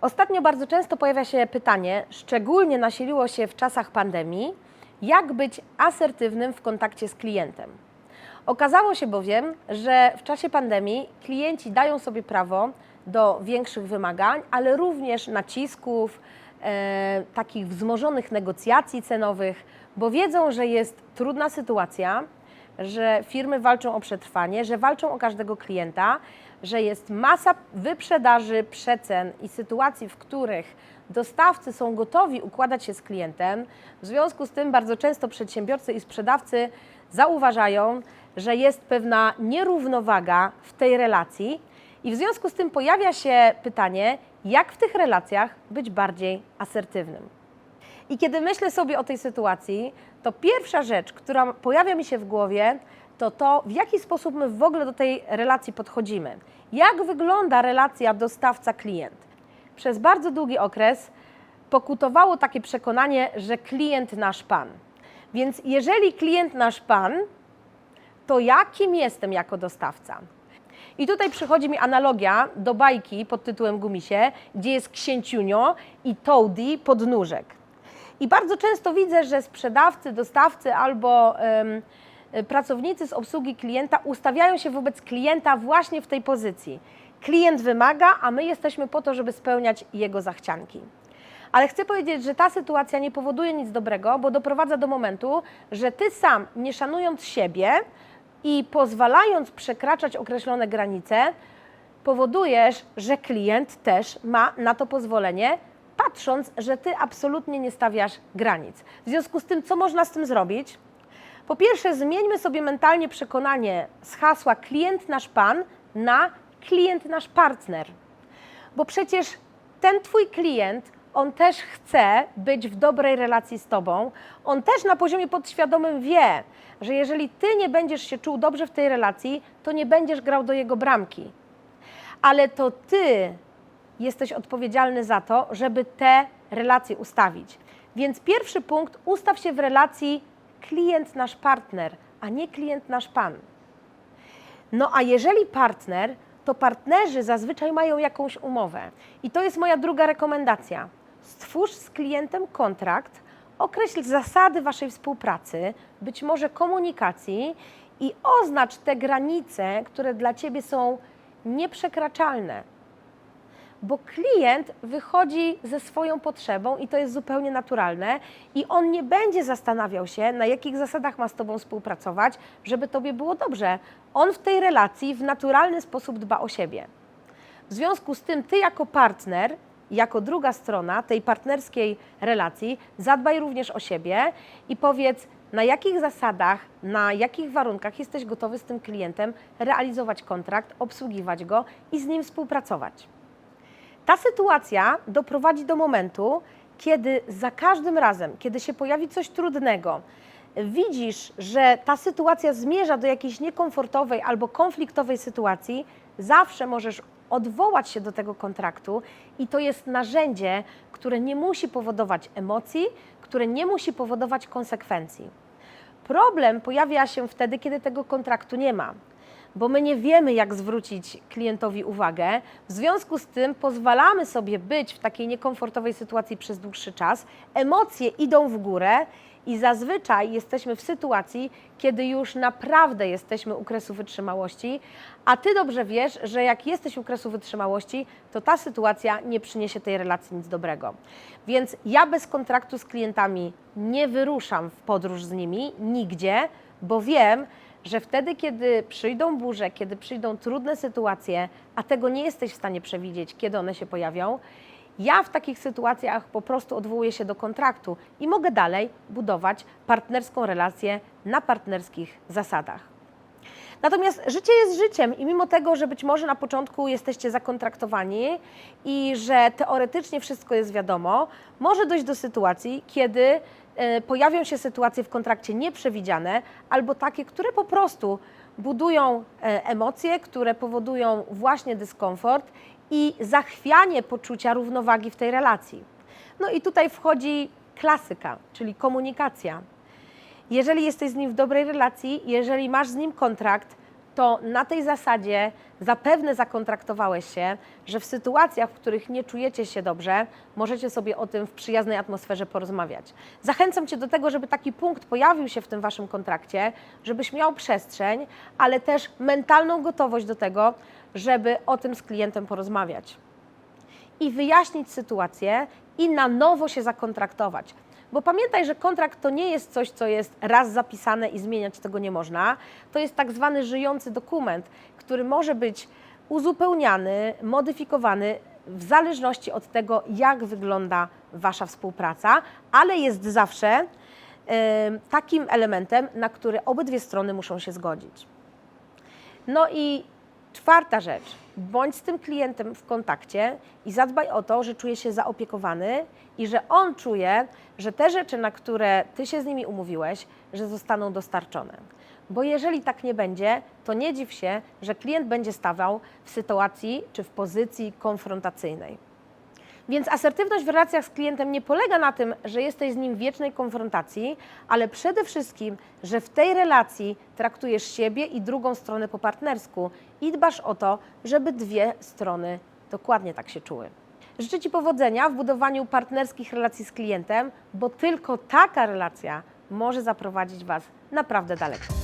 Ostatnio bardzo często pojawia się pytanie, szczególnie nasiliło się w czasach pandemii, jak być asertywnym w kontakcie z klientem. Okazało się bowiem, że w czasie pandemii klienci dają sobie prawo do większych wymagań, ale również nacisków, e, takich wzmożonych negocjacji cenowych, bo wiedzą, że jest trudna sytuacja, że firmy walczą o przetrwanie, że walczą o każdego klienta, że jest masa wyprzedaży, przecen i sytuacji, w których dostawcy są gotowi układać się z klientem. W związku z tym bardzo często przedsiębiorcy i sprzedawcy zauważają, że jest pewna nierównowaga w tej relacji i w związku z tym pojawia się pytanie, jak w tych relacjach być bardziej asertywnym. I kiedy myślę sobie o tej sytuacji, to pierwsza rzecz, która pojawia mi się w głowie, to to, w jaki sposób my w ogóle do tej relacji podchodzimy. Jak wygląda relacja dostawca-klient? Przez bardzo długi okres pokutowało takie przekonanie, że klient nasz pan. Więc jeżeli klient nasz pan, to jakim jestem jako dostawca? I tutaj przychodzi mi analogia do bajki pod tytułem Gumisie, gdzie jest księciunio i Toady podnóżek. I bardzo często widzę, że sprzedawcy, dostawcy albo pracownicy z obsługi klienta ustawiają się wobec klienta właśnie w tej pozycji. Klient wymaga, a my jesteśmy po to, żeby spełniać jego zachcianki. Ale chcę powiedzieć, że ta sytuacja nie powoduje nic dobrego, bo doprowadza do momentu, że ty sam, nie szanując siebie i pozwalając przekraczać określone granice, powodujesz, że klient też ma na to pozwolenie, patrząc, że ty absolutnie nie stawiasz granic. W związku z tym, co można z tym zrobić? Po pierwsze, zmieńmy sobie mentalnie przekonanie z hasła klient nasz pan na klient nasz partner. Bo przecież ten twój klient, on też chce być w dobrej relacji z tobą. On też na poziomie podświadomym wie, że jeżeli ty nie będziesz się czuł dobrze w tej relacji, to nie będziesz grał do jego bramki. Ale to ty jesteś odpowiedzialny za to, żeby te relacje ustawić. Więc pierwszy punkt, ustaw się w relacji klient nasz partner, a nie klient nasz pan. No a jeżeli partner, to partnerzy zazwyczaj mają jakąś umowę. I to jest moja druga rekomendacja. Stwórz z klientem kontrakt, określ zasady Waszej współpracy, być może komunikacji i oznacz te granice, które dla Ciebie są nieprzekraczalne. Bo klient wychodzi ze swoją potrzebą i to jest zupełnie naturalne, i on nie będzie zastanawiał się, na jakich zasadach ma z Tobą współpracować, żeby Tobie było dobrze. On w tej relacji w naturalny sposób dba o siebie. W związku z tym, Ty jako partner, jako druga strona tej partnerskiej relacji, zadbaj również o siebie i powiedz, na jakich zasadach, na jakich warunkach jesteś gotowy z tym klientem realizować kontrakt, obsługiwać go i z nim współpracować. Ta sytuacja doprowadzi do momentu, kiedy za każdym razem, kiedy się pojawi coś trudnego, widzisz, że ta sytuacja zmierza do jakiejś niekomfortowej albo konfliktowej sytuacji, zawsze możesz odwołać się do tego kontraktu i to jest narzędzie, które nie musi powodować emocji, które nie musi powodować konsekwencji. Problem pojawia się wtedy, kiedy tego kontraktu nie ma bo my nie wiemy, jak zwrócić klientowi uwagę. W związku z tym pozwalamy sobie być w takiej niekomfortowej sytuacji przez dłuższy czas. Emocje idą w górę i zazwyczaj jesteśmy w sytuacji, kiedy już naprawdę jesteśmy u kresu wytrzymałości, a ty dobrze wiesz, że jak jesteś u kresu wytrzymałości, to ta sytuacja nie przyniesie tej relacji nic dobrego. Więc ja bez kontraktu z klientami nie wyruszam w podróż z nimi nigdzie, bo wiem, że wtedy, kiedy przyjdą burze, kiedy przyjdą trudne sytuacje, a tego nie jesteś w stanie przewidzieć, kiedy one się pojawią, ja w takich sytuacjach po prostu odwołuję się do kontraktu i mogę dalej budować partnerską relację na partnerskich zasadach. Natomiast życie jest życiem i mimo tego, że być może na początku jesteście zakontraktowani i że teoretycznie wszystko jest wiadomo, może dojść do sytuacji, kiedy pojawią się sytuacje w kontrakcie nieprzewidziane albo takie, które po prostu budują e, emocje, które powodują właśnie dyskomfort i zachwianie poczucia równowagi w tej relacji. No i tutaj wchodzi klasyka, czyli komunikacja. Jeżeli jesteś z nim w dobrej relacji, jeżeli masz z nim kontrakt, to na tej zasadzie zapewne zakontraktowałeś się, że w sytuacjach, w których nie czujecie się dobrze, możecie sobie o tym w przyjaznej atmosferze porozmawiać. Zachęcam Cię do tego, żeby taki punkt pojawił się w tym Waszym kontrakcie, żebyś miał przestrzeń, ale też mentalną gotowość do tego, żeby o tym z klientem porozmawiać i wyjaśnić sytuację i na nowo się zakontraktować. Bo pamiętaj, że kontrakt to nie jest coś, co jest raz zapisane i zmieniać tego nie można. To jest tak zwany żyjący dokument, który może być uzupełniany, modyfikowany w zależności od tego, jak wygląda Wasza współpraca, ale jest zawsze takim elementem, na który obydwie strony muszą się zgodzić. No i czwarta rzecz. Bądź z tym klientem w kontakcie i zadbaj o to, że czuje się zaopiekowany i że on czuje, że te rzeczy, na które ty się z nimi umówiłeś, że zostaną dostarczone. Bo jeżeli tak nie będzie, to nie dziw się, że klient będzie stawał w sytuacji czy w pozycji konfrontacyjnej. Więc asertywność w relacjach z klientem nie polega na tym, że jesteś z nim w wiecznej konfrontacji, ale przede wszystkim, że w tej relacji traktujesz siebie i drugą stronę po partnersku i dbasz o to, żeby dwie strony dokładnie tak się czuły. Życzę Ci powodzenia w budowaniu partnerskich relacji z klientem, bo tylko taka relacja może zaprowadzić Was naprawdę daleko.